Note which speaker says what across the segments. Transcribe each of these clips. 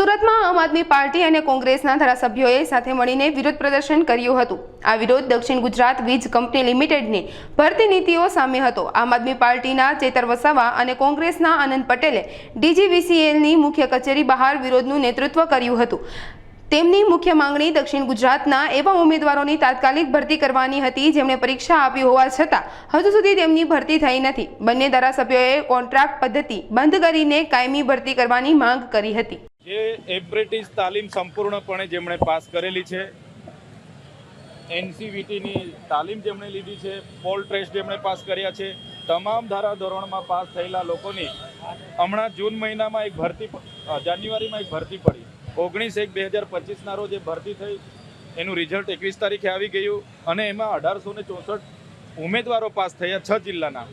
Speaker 1: સુરતમાં આમ આદમી પાર્ટી અને કોંગ્રેસના ધારાસભ્યોએ સાથે મળીને વિરોધ પ્રદર્શન કર્યું હતું. આ વિરોધ દક્ષિણ ગુજરાત વીજ કંપની લિમિટેડની ભરતી નીતિઓ સામે હતો. આમ આદમી પાર્ટીના ચેતર વસાવા અને કોંગ્રેસના આનંદ પટેલે ડીજીવીસીએલની મુખ્ય કચેરી બહાર વિરોધનું નેતૃત્વ કર્યું હતું. તેમની મુખ્ય માંગણી દક્ષિણ ગુજરાતના એવા ઉમેદવારોની તાત્કાલિક ભરતી કરવાની હતી જેમણે પરીક્ષા આપી હોવા છતાં હજુ સુધી તેમની ભરતી થઈ નથી. બંને ધારાસભ્યોએ કોન્ટ્રાક્ટ પદ્ધતિ બંધ કરીને કાયમી ભરતી કરવાની માંગ કરી હતી.
Speaker 2: જે એપ્રેટિસ તાલીમ સંપૂર્ણપણે જેમણે પાસ કરેલી છે. એનસીવીટીની તાલીમ જેમણે લીધી છે પોલ ટ્રેસ્ટ જેમણે પાસ કર્યા છે, તમામ ધારા ધોરણમાં પાસ થયેલા લોકોની હમણાં જૂન મહિનામાં એક ભરતી જાન્યુઆરીમાં એક ભરતી પડી. ઓગણીસ એક બે હજાર પચીસના રોજ એ ભરતી થઈ. એનું રિઝલ્ટ એકવીસ તારીખે આવી ગયું અને એમાં અઢારસો ને ચોસઠ ઉમેદવારો પાસ થયા છ જિલ્લાના.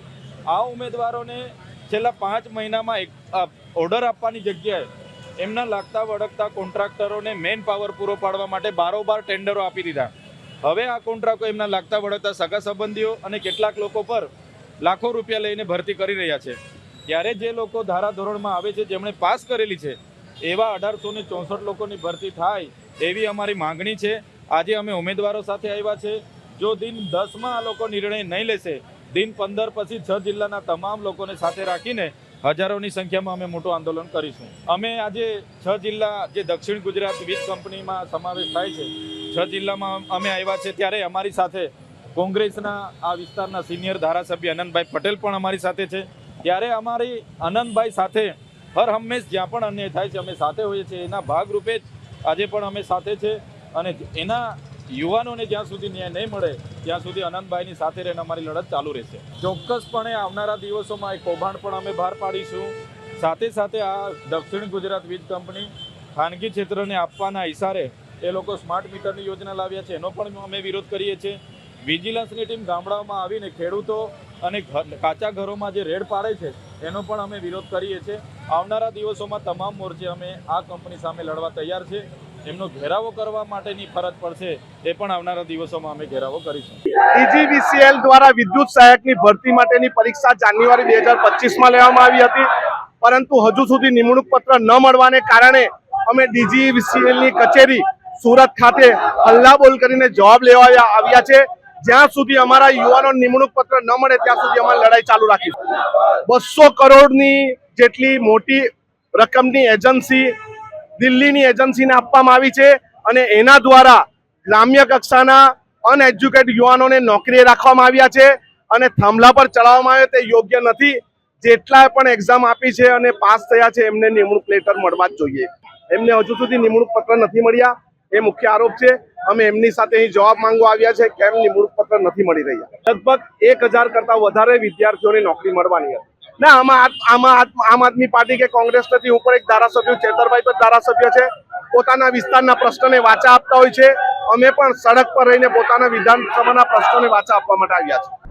Speaker 2: આ ઉમેદવારોને છેલ્લા પાંચ મહિનામાં એક ઓર્ડર આપવાની જગ્યાએ એમના લાગતા વળગતા કોન્ટ્રાક્ટરોને મેન પાવર પૂરો પાડવા માટે બારોબાર ટેન્ડરો આપી દીધા. હવે આ કોન્ટ્રાક્ટો એમના લાગતા વળગતા સગા સંબંધીઓ અને કેટલાક લોકો પર લાખો રૂપિયા લઈને ભરતી કરી રહ્યા છે. ત્યારે જે લોકો ધારા ધોરણમાં આવે છે, જેમણે પાસ કરેલી છે, એવા અઢારસો ને ચોસઠ લોકોની ભરતી થાય એવી અમારી માંગણી છે. આજે અમે ઉમેદવારો સાથે આવ્યા છે. જો દિન દસમાં આ લોકો નિર્ણય નહીં લેશે, દિન પંદર પછી છ જિલ્લાના તમામ લોકોને સાથે રાખીને હજારોની સંખ્યામાં અમે મોટું આંદોલન કરીશું. અમે આજે છ જિલ્લા જે દક્ષિણ ગુજરાત વીજ કંપનીમાં સમાવેશ થાય છે, છ જિલ્લામાં અમે આવ્યા છે ત્યારે અમારી સાથે કોંગ્રેસના આ વિસ્તારના સિનિયર ધારાસભ્ય અનંતભાઈ પટેલ પણ અમારી સાથે છે. ત્યારે અમારી આનંદભાઈ સાથે હર હંમેશ જ્યાં પણ અન્યાય થાય છે, અમે સાથે હોઈએ છીએ. એના ભાગરૂપે જ આજે પણ અમે સાથે છે અને એના યુવાનોને જ્યાં સુધી ન્યાય નહીં મળે, ત્યાં સુધી અનંતભાઈની સાથે રહીને અમારી લડત ચાલુ રહેશે. ચોક્કસપણે આવનારા દિવસોમાં એક કૌભાંડ પણ અમે બહાર પાડીશું. સાથે સાથે આ દક્ષિણ ગુજરાત વીજ કંપની ખાનગી ક્ષેત્રને આપવાના ઇશારે એ લોકો સ્માર્ટ મીટરની યોજના લાવ્યા છે. એનો પણ અમે વિરોધ કરીએ છીએ. વિજિલન્સની ટીમ ગામડાઓમાં આવીને ખેડૂતો અને કાચા ઘરોમાં જે રેડ પાડે છે, એનો પણ અમે વિરોધ કરીએ છીએ. આવનારા દિવસોમાં તમામ મોરચે અમે આ કંપની સામે લડવા તૈયાર છે. એમનો ઘેરાવો કરવા માટેની ફરજ પડશે, એ પણ આવનારા દિવસોમાં અમે ઘેરાવો કરીશું.
Speaker 3: ઈજીવીસીએલ દ્વારા વિદ્યુત સહાયકની ભરતી માટેની પરીક્ષા જાન્યુઆરી બે હજાર પચીસમાં લેવામાં આવી હતી. પરંતુ હજુ સુધી નિમણૂક પત્ર ન મળવાને કારણે અમે ડીજીવીસીએલની કચેરી સુરત ખાતે હલ્લાબોલ કરીને જવાબ લેવા આવ્યા છે. જ્યાં સુધી અમારા યુવાનો નિમણૂક પત્ર ન મળે, ત્યાં સુધી અમારી લડાઈ ચાલુ રાખીશું. બસો કરોડની જેટલી મોટી રકમની એજન્સી દિલ્હીની એજન્સીને આપવામાં આવી છે અને એના દ્વારા ગ્રામ્ય કક્ષાના અનએજ્યુકેટ યુવાનોને નોકરીએ રાખવામાં આવ્યા છે અને થાંભલા પર ચડાવવામાં આવે તે યોગ્ય નથી. જેટલા પણ એક્ઝામ આપી છે અને પાસ થયા છે, એમને નિમણૂક લેટર મળવા જ જોઈએ. એમને હજુ સુધી નિમણૂક પત્ર નથી મળ્યા. એ મુખ્ય આરોપ છે. અમે એમની સાથે અહીં જવાબ માંગવા આવ્યા છે. કેમ નિમણૂક પત્ર નથી મળી રહ્યા? લગભગ એક હજાર કરતા વધારે વિદ્યાર્થીઓને નોકરી મળવાની હતી. ના, આમાં આમાં આમ- આદમી પાર્ટી કે કોંગ્રેસ નથી, હું પણ એક ધારાસભ્ય. ચેતરભાઈ પણ ધારાસભ્ય છે પોતાના વિસ્તારના પ્રશ્નને વાચા આપતા હોય છે અમે પણ સડક પર રહીને પોતાના વિધાનસભાના પ્રશ્નોને વાચા આપવા માટે આવ્યા છે